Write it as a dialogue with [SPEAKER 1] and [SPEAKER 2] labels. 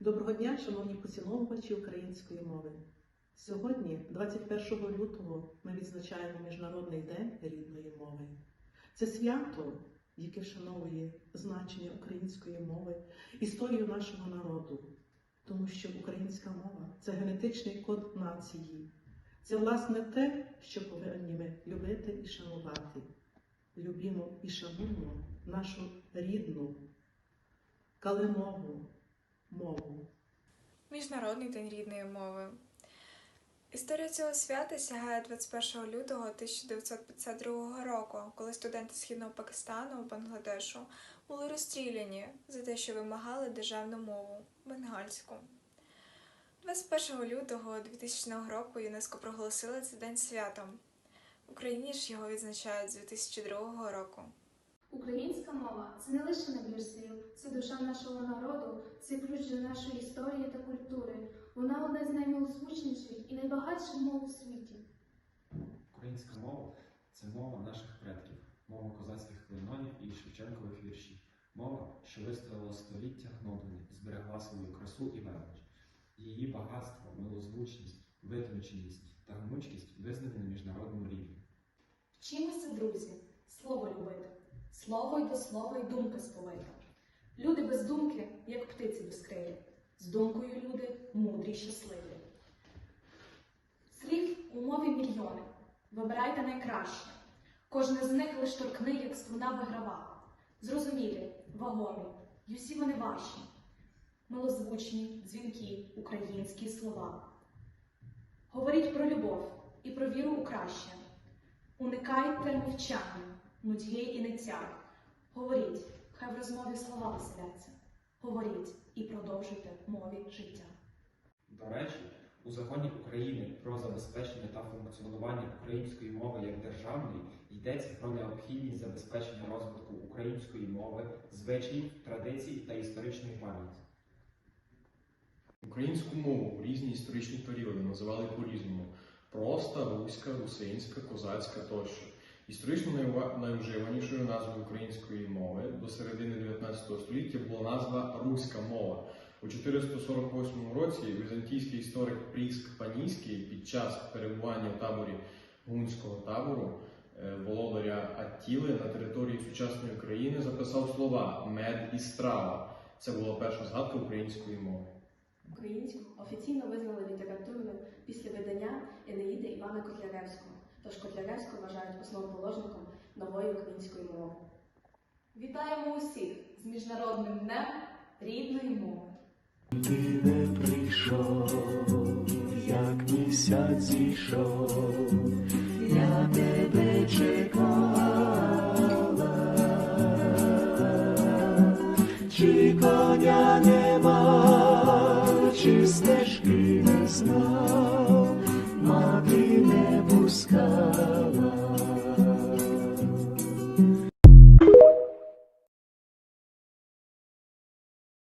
[SPEAKER 1] Доброго дня, шановні поціновувачі української мови. Сьогодні, 21 лютого, ми відзначаємо Міжнародний день рідної мови. Це свято, яке вшановує значення української мови, історію нашого народу, тому що українська мова це генетичний код нації. Це власне те, що повинні ми любити і шанувати. Любімо і шануємо нашу рідну калимову мову.
[SPEAKER 2] Міжнародний день рідної мови. Історія цього свята сягає 21 лютого 1952 року, коли студенти східного Пакистану Бангладешу були розстріляні за те, що вимагали державну мову бенгальську. 21 лютого 2000 року ЮНЕСКО проголосила цей день святом. В Україні ж його відзначають з 2002 року.
[SPEAKER 3] Українська мова це не лише набір слів, це душа нашого народу, це ключ до нашої історії та культури. Вона одна з наймилозвучніших і найбагатших мов у світі.
[SPEAKER 4] Українська мова це мова наших предків, мова козацьких клейнонів і Шевченкових віршів, мова, що вистояла у століттях нодини, зберегла свою красу і велич. Її багатство, милозвучність, витонченість та гнучкість визнані на міжнародному рівні.
[SPEAKER 5] Вчимося, друзі, слово любити. Слово й до слова, й думка сповита. Люди без думки, як птиці без крилів. З думкою люди мудрі й щасливі. Слів у мові мільйони. Вибирайте найкраще. Кожне з них лиш торкни, як струна виграва. Зрозумілі, вагомі, й усі вони ваші. Милозвучні, дзвінкі, українські слова. Говоріть про любов і про віру у краще. Уникайте мовчання, нудьги і ниття. Говоріть, хай в розмові слова веселяться. Говоріть і продовжуйте мові життя.
[SPEAKER 4] До речі, у законі України про забезпечення та функціонування української мови як державної йдеться про необхідність забезпечення розвитку української мови, звичаїв, традицій та історичної пам'яті.
[SPEAKER 6] Українську мову у різні історичні періоди називали по-різному: проста, руська, русинська, козацька тощо. Історично найвживанішою назвою української мови до середини 19 століття була назва Руська мова. У 448 році візантійський історик Пріск Панійський під час перебування в таборі гунського табору е, володаря Аттіли на території сучасної України записав слова мед і страва. Це була перша згадка української мови.
[SPEAKER 7] Українську офіційно визнали літературною після видання Енеїди Івана Котляревського, тож Котляревського вважають основоположником нової української мови.
[SPEAKER 5] Вітаємо усіх з Міжнародним днем рідної мови!
[SPEAKER 8] Ти не прийшов, як місяць зійшов, я тебе чекала, чи коня нема, чи стежки не знаю.